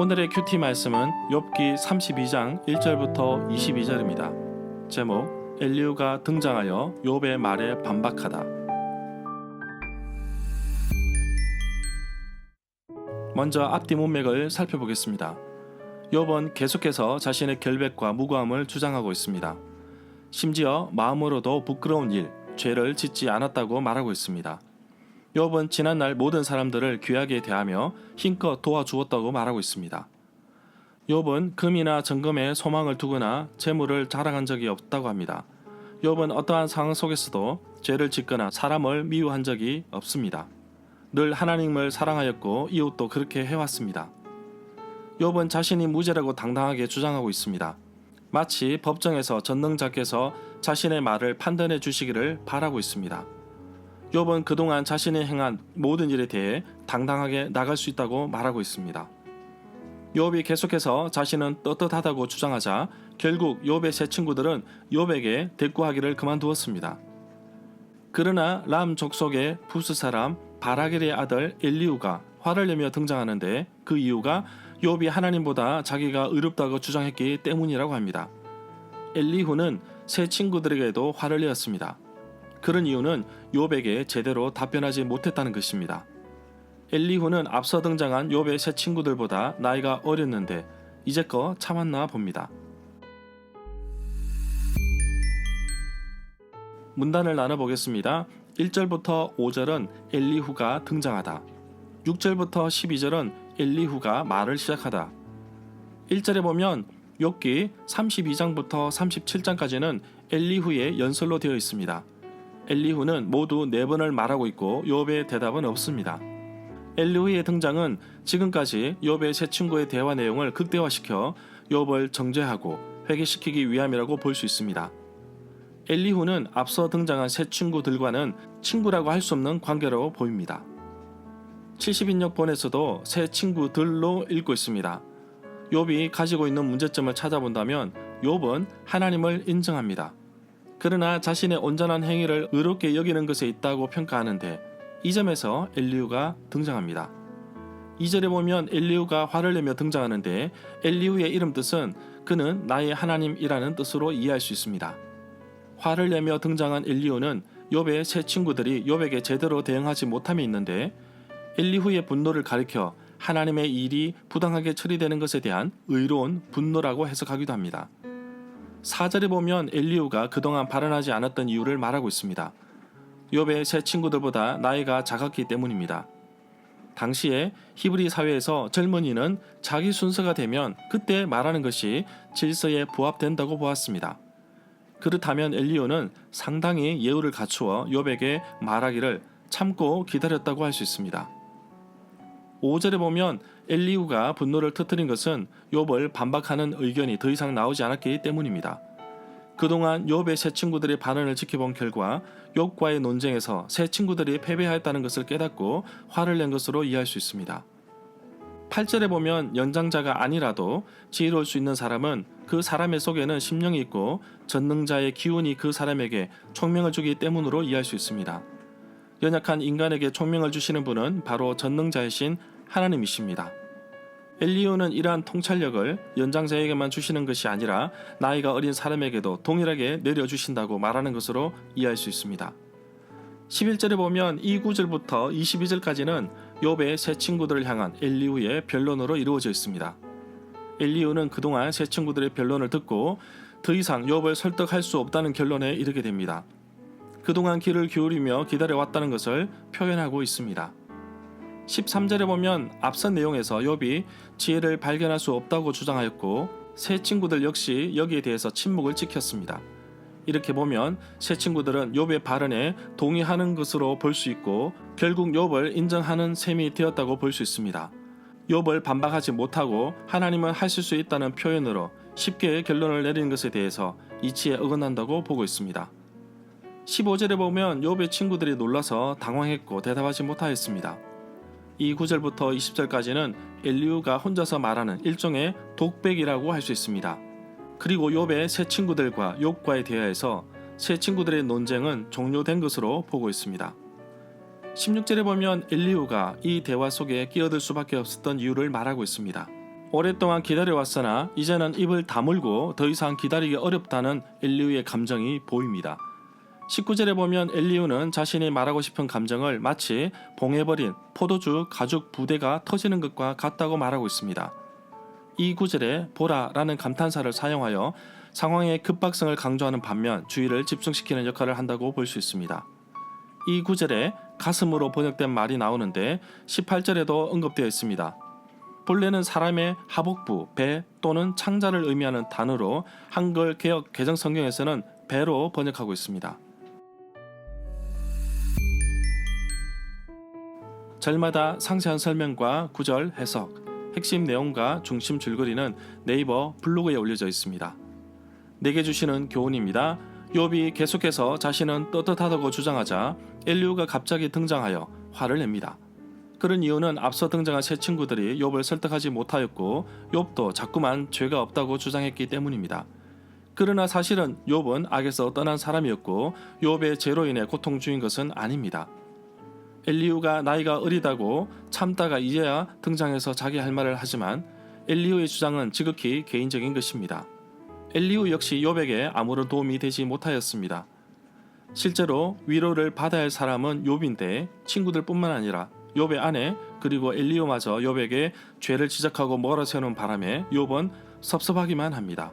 오늘의 큐티 말씀은 욥기 32장 1절부터 22절입니다. 제목 엘리우가 등장하여 욥의 말에 반박하다. 먼저 앞뒤 문맥을 살펴보겠습니다. 욥은 계속해서 자신의 결백과 무고함을 주장하고 있습니다. 심지어 마음으로도 부끄러운 일, 죄를 짓지 않았다고 말하고 있습니다. 욥은 지난날 모든 사람들을 귀하게 대하며 힘껏 도와주었다고 말하고 있습니다. 욥은 금이나 정금에 소망을 두거나 재물을 자랑한 적이 없다고 합니다. 욥은 어떠한 상황 속에서도 죄를 짓거나 사람을 미워한 적이 없습니다. 늘 하나님을 사랑하였고 이웃도 그렇게 해왔습니다. 욥은 자신이 무죄라고 당당하게 주장하고 있습니다. 마치 법정에서 전능자께서 자신의 말을 판단해 주시기를 바라고 있습니다. 욥은 그동안 자신이 행한 모든 일에 대해 당당하게 나갈 수 있다고 말하고 있습니다. 욥이 계속해서 자신은 떳떳하다고 주장하자 결국 욥의 세 친구들은 욥에게 대꾸하기를 그만두었습니다. 그러나 람 족속의 부스 사람 바라겔의 아들 엘리우가 화를 내며 등장하는데 그 이유가 욥이 하나님보다 자기가 의롭다고 주장했기 때문이라고 합니다. 엘리후는 세 친구들에게도 화를 내었습니다. 그런 이유는 욥에게 제대로 답변하지 못했다는 것입니다. 엘리후는 앞서 등장한 욥의 세 친구들보다 나이가 어렸는데 이제껏 참았나 봅니다. 문단을 나눠보겠습니다. 1절부터 5절은 엘리후가 등장하다. 6절부터 12절은 엘리후가 말을 시작하다. 1절에 보면 욥기 32장부터 37장까지는 엘리후의 연설로 되어 있습니다. 엘리후는 모두 네 번을 말하고 있고 욥의 대답은 없습니다. 엘리후의 등장은 지금까지 욥의 세 친구의 대화 내용을 극대화시켜 욥을 정죄하고 회개시키기 위함이라고 볼 수 있습니다. 엘리후는 앞서 등장한 세 친구들과는 친구라고 할 수 없는 관계로 보입니다. 70인역 본에서도 세 친구들로 읽고 있습니다. 욥이 가지고 있는 문제점을 찾아본다면 욥은 하나님을 인정합니다. 그러나 자신의 온전한 행위를 의롭게 여기는 것에 있다고 평가하는데 이 점에서 엘리우가 등장합니다. 2절에 보면 엘리우가 화를 내며 등장하는데 엘리우의 이름 뜻은 그는 나의 하나님이라는 뜻으로 이해할 수 있습니다. 화를 내며 등장한 엘리우는 욥의 세 친구들이 욥에게 제대로 대응하지 못함이 있는데 엘리후의 분노를 가리켜 하나님의 일이 부당하게 처리되는 것에 대한 의로운 분노라고 해석하기도 합니다. 4절에 보면 엘리우가 그동안 발언하지 않았던 이유를 말하고 있습니다. 욥의 세 친구들보다 나이가 작았기 때문입니다. 당시에 히브리 사회에서 젊은이는 자기 순서가 되면 그때 말하는 것이 질서에 부합된다고 보았습니다. 그렇다면 엘리오는 상당히 예우를 갖추어 욥에게 말하기를 참고 기다렸다고 할 수 있습니다. 5절에 보면 엘리우가 분노를 터뜨린 것은 욥을 반박하는 의견이 더 이상 나오지 않았기 때문입니다. 그동안 욥의 세 친구들의 반응을 지켜본 결과 욥과의 논쟁에서 세 친구들이 패배하였다는 것을 깨닫고 화를 낸 것으로 이해할 수 있습니다. 8절에 보면 연장자가 아니라도 지혜로울 수 있는 사람은 그 사람의 속에는 심령이 있고 전능자의 기운이 그 사람에게 총명을 주기 때문으로 이해할 수 있습니다. 연약한 인간에게 총명을 주시는 분은 바로 전능자이신 하나님이십니다. 엘리오는 이러한 통찰력을 연장자에게만 주시는 것이 아니라 나이가 어린 사람에게도 동일하게 내려주신다고 말하는 것으로 이해할 수 있습니다. 11절에 보면 이 구절부터 22절까지는 욥의 세 친구들을 향한 엘리우의 변론으로 이루어져 있습니다. 엘리우는 그동안 세 친구들의 변론을 듣고 더 이상 욥을 설득할 수 없다는 결론에 이르게 됩니다. 그동안 귀를 기울이며 기다려왔다는 것을 표현하고 있습니다. 13절에 보면 앞선 내용에서 욥이 지혜를 발견할 수 없다고 주장하였고 세 친구들 역시 여기에 대해서 침묵을 지켰습니다. 이렇게 보면 세 친구들은 욥의 발언에 동의하는 것으로 볼 수 있고 결국 욥을 인정하는 셈이 되었다고 볼 수 있습니다. 욥을 반박하지 못하고 하나님은 하실 수 있다는 표현으로 쉽게 결론을 내리는 것에 대해서 이치에 어긋난다고 보고 있습니다. 15절에 보면 욥의 친구들이 놀라서 당황했고 대답하지 못하였습니다. 이 9절부터 20절까지는 엘리우가 혼자서 말하는 일종의 독백이라고 할 수 있습니다. 그리고 욥의 세 친구들과 욥과의 대화에서 세 친구들의 논쟁은 종료된 것으로 보고 있습니다. 16절에 보면 엘리우가 이 대화 속에 끼어들 수밖에 없었던 이유를 말하고 있습니다. 오랫동안 기다려왔으나 이제는 입을 다물고 더 이상 기다리기 어렵다는 엘리우의 감정이 보입니다. 19절에 보면 엘리우는 자신이 말하고 싶은 감정을 마치 봉해버린 포도주 가죽 부대가 터지는 것과 같다고 말하고 있습니다. 이 구절에 보라라는 감탄사를 사용하여 상황의 급박성을 강조하는 반면 주의를 집중시키는 역할을 한다고 볼 수 있습니다. 이 구절에 가슴으로 번역된 말이 나오는데 18절에도 언급되어 있습니다. 본래는 사람의 하복부, 배 또는 창자를 의미하는 단어로 한글 개혁 개정 성경에서는 배로 번역하고 있습니다. 절마다 상세한 설명과 구절 해석, 핵심 내용과 중심 줄거리는 네이버 블로그에 올려져 있습니다. 내게 주시는 교훈입니다. 욥이 계속해서 자신은 떳떳하다고 주장하자 엘리우가 갑자기 등장하여 화를 냅니다. 그런 이유는 앞서 등장한 세 친구들이 욥을 설득하지 못하였고 욥도 자꾸만 죄가 없다고 주장했기 때문입니다. 그러나 사실은 욥은 악에서 떠난 사람이었고 욥의 죄로 인해 고통 중인 것은 아닙니다. 엘리우가 나이가 어리다고 참다가 이제야 등장해서 자기 할 말을 하지만 엘리우의 주장은 지극히 개인적인 것입니다. 엘리우 역시 욥에게 아무런 도움이 되지 못하였습니다. 실제로 위로를 받아야 할 사람은 욥인데 친구들뿐만 아니라 욥의 아내 그리고 엘리오마저 욥에게 죄를 지적하고 몰아세우는 바람에 욥은 섭섭하기만 합니다.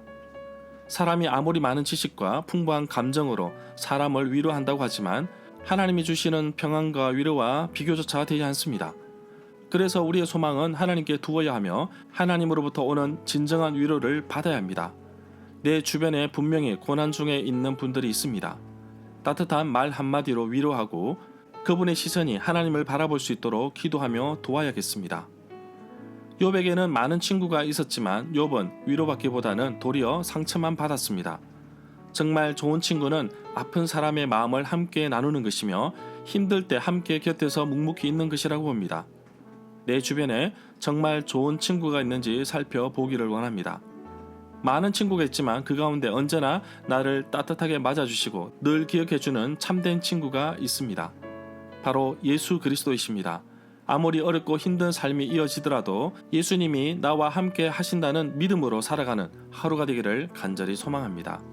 사람이 아무리 많은 지식과 풍부한 감정으로 사람을 위로한다고 하지만 하나님이 주시는 평안과 위로와 비교조차 되지 않습니다. 그래서 우리의 소망은 하나님께 두어야 하며 하나님으로부터 오는 진정한 위로를 받아야 합니다. 내 주변에 분명히 고난 중에 있는 분들이 있습니다. 따뜻한 말 한마디로 위로하고 그분의 시선이 하나님을 바라볼 수 있도록 기도하며 도와야겠습니다. 욥에게는 많은 친구가 있었지만 욥은 위로받기보다는 도리어 상처만 받았습니다. 정말 좋은 친구는 아픈 사람의 마음을 함께 나누는 것이며 힘들 때 함께 곁에서 묵묵히 있는 것이라고 봅니다. 내 주변에 정말 좋은 친구가 있는지 살펴보기를 원합니다. 많은 친구가 있지만 그 가운데 언제나 나를 따뜻하게 맞아주시고 늘 기억해주는 참된 친구가 있습니다. 바로 예수 그리스도이십니다. 아무리 어렵고 힘든 삶이 이어지더라도 예수님이 나와 함께 하신다는 믿음으로 살아가는 하루가 되기를 간절히 소망합니다.